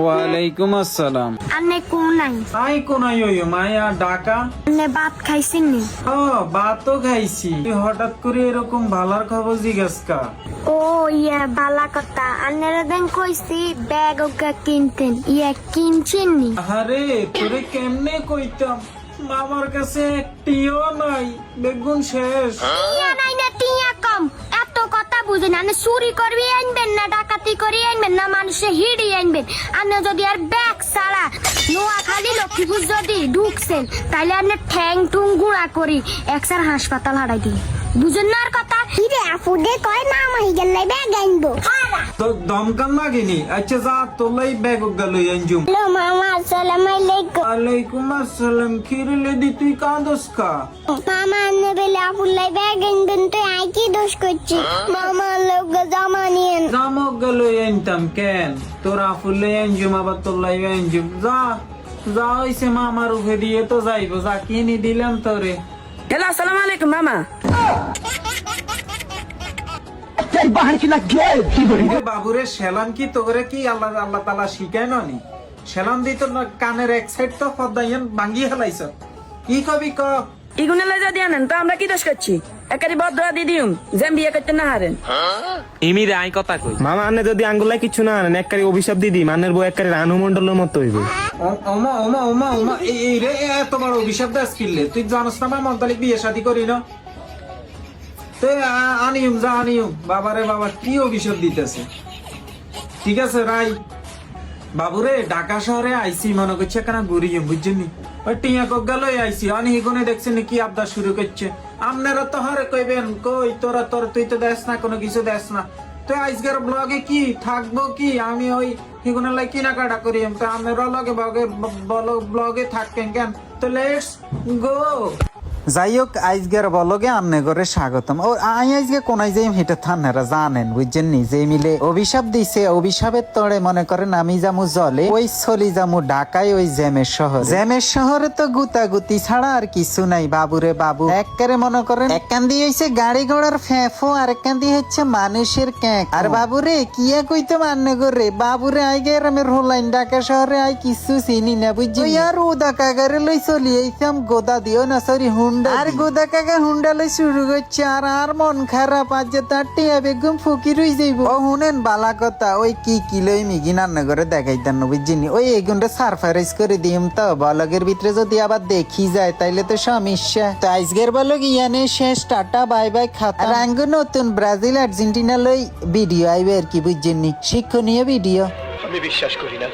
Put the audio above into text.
ওয়ালাইকুম আসসালাম। আন্নে কোন নাই আই কোনাই ওই মায়া ডাকা? আন্নে ভাত খাইছেন নি? ও ভাতও খাইছি। তুই হঠাৎ করে এরকম ভালার খবর জিজ্ঞাস কা ও ইয়া বালা কথা। আন্নের দেন কইছি ব্যাগ ওগা কিনতেন। ইয়া কিনছেন নি? আরে তোরে কেমনে কইতাম? মামার কাছে একটিও নাই বেগুন শেষ। টিয়া নাই না টিয়া বুঝেন আনে চুরি করবি আনবেন না ডাকাতি করি আনবেন না মানুষে হিড়ি আনবেন। আপনি যদি আর ব্যাগ ছাড়া নোয়াখালী লক্ষ্মীপুর যদি ঢুকছেন তাইলে আপনি ঠ্যাং টুং গুঁড়া করি একসার হাসপাতাল হারাই দিই। বুঝেন না আর কথা? হিরে আপুদে কয় মামা হিগেল ব্যাগ আনব। তো দমকান লাগিনি। আচ্ছা যা তোলাই ব্যাগ গেল আঞ্জুম হ্যালো মামা আসসালামু আলাইকুম। আলাইকুম আসসালাম খিরলে দি তুই কাঁদস কা? মামা আন্নে বেলে আফুল্লাই ব্যাগ আনবেন তো আই কি দোষ করছি? মামা লোক জামা নিয়েন। জামক গেল আনতাম কেন? তোর আফুলে আঞ্জুম আবার তোলাই আঞ্জুম যা যা হইছে মামার উঠে দিয়ে তো যাইবো। যা কিনি দিলাম তোরে। হ্যালো আসসালামু আলাইকুম মামা। রে বাবুরে সেলাম কি তোরে কি আল্লাহ আল্লাহ তালা শিখায় নি সেলাম দি তোর না কানের এক সাইড তো ফদাইয়ান ভাঙ্গি হেলাইছ কি কবি ক? ইগুনে লাই যদি আনেন তো আমরা কি দোষ করছি? একারি বদরা দি দিউম যেম বিয়ে করতে না হারেন। ইমিরে আই কথা কই। মামা আনে যদি আঙ্গুলাই কিছু না আনেন এককারি অভিশাপ দিদি মানের বউ এককারি রানু মন্ডলের মতো হইবে। ওমা ওমা ওমা ওমা এই রে এত বড় অভিশাপ দাস কিনলে তুই জানোস না মামন তাহলে বিয়ে শাদি করি না? তুই আ- যা আনিউম বাবারে, বাবা, কি অভিশাপ দিতেছে? ঠিক আছে, রাই। বাবুরে, ঢাকা শহরে আইসি, মনে করছে কেন ঘুরিয়ে বুঝছেন ওই টিয়া কক গেল আইসি, আনি হিগনে দেখছেন কি আবদার শুরু করছে? আপনারা তো হারে কইবেন, কই তোরা, তোর, তুই তো দেস না, কোনো কিছু দেস না। তো, আজকের ব্লগে কি? থাকব কি? আমি ওই হিগুনে লাই কেনাকাটা করি তো, আপনারা লগে ব্লগে ব্লগে থাকেন কেন? তো লেটস গো যাই হোক আজকের বলগে আমনে করে স্বাগতম। ও, আই আজকে কোনাই যাই হেঁটে থানেরা জানেন, বুঝছেন নি? যে মিলে অভিশাপ দিছে, অভিশাপের তড়ে মনে করেন আমি যামু জলে, ওই চলি যামু ঢাকায়, ওই জ্যামের শহর। জ্যামের শহরে তো গুতাগুতি ছাড়া আর কিছু নাই, বাবুরে বাবু। এককারে মনে করেন একখান দিয়ে হইছে গাড়ি ঘোড়ার ফেঁফো, আর একখান দিয়ে হচ্ছে মানুষের ক্যাঁক। আর বাবুরে কিয়া কইতে মান্নে করে বাবুরে আই গেরামের হোলাইন ঢাকা শহরে আই কিছু চিনি না বুঝছি আর উদা কাগারে লই চলি এইসাম গোদা দিও না, সরি হুন্ডা আর গোদা কাকা হুন্ডা লই শুরু করছে আর আর মন খারাপ আজ যে তার টিয়া বেগম ফকির হই যাইব। ও হুনেন বালা কথা ওই কি কি লই মিগি রান্না করে দেখাইতাম না বুঝছিনি ওই এগুনটা সারফারাইজ করে দিম তো বলগের ভিতরে যদি আবার দেখি যায় তাইলে তো সমস্যা। তো আজকের বলগ ইয়ানে শেষ টাটা বাই বাই খাতা। রাঙ্গ নতুন ব্রাজিল আর্জেন্টিনা লই ভিডিও আইবে আর কি বুঝছেনি শিক্ষণীয় ভিডিও। আমি বিশ্বাস করি না।